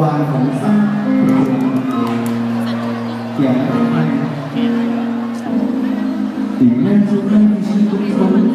วานของสัตว์อย่าบไรสิ่งแรกที่ไม่ใชีวิตคน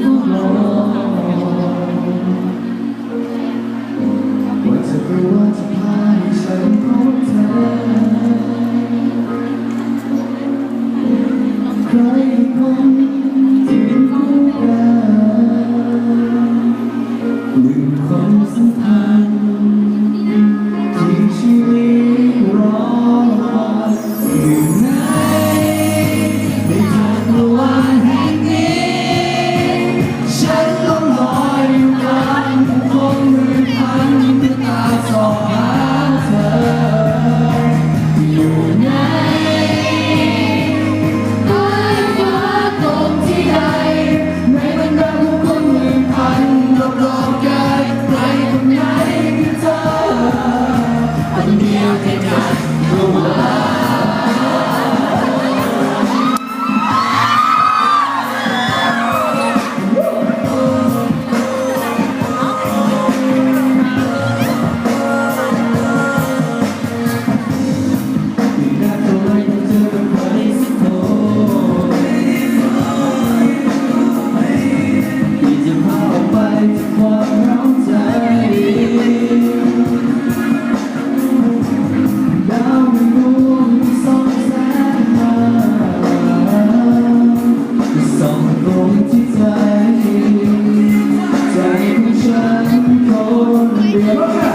มากค่ะ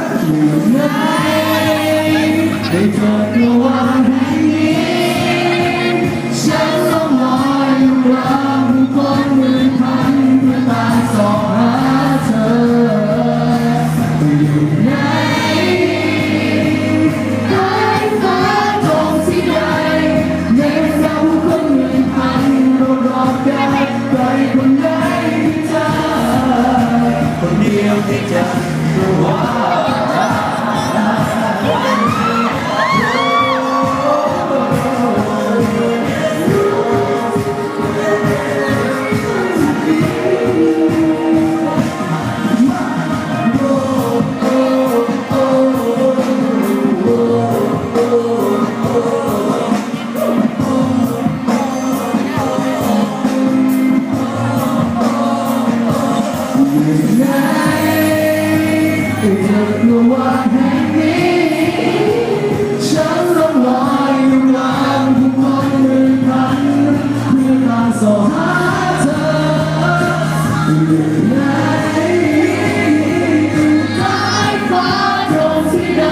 ไม่เคยกลัว ระหว่างแห้ฉันลงอยอยู่กลางผู้คหนึ่งพันเพื่สอบหาเธออยู่ไหนอยู่ใต้ฟ้าที่ใด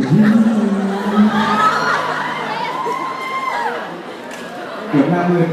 เกือบหน้ามืด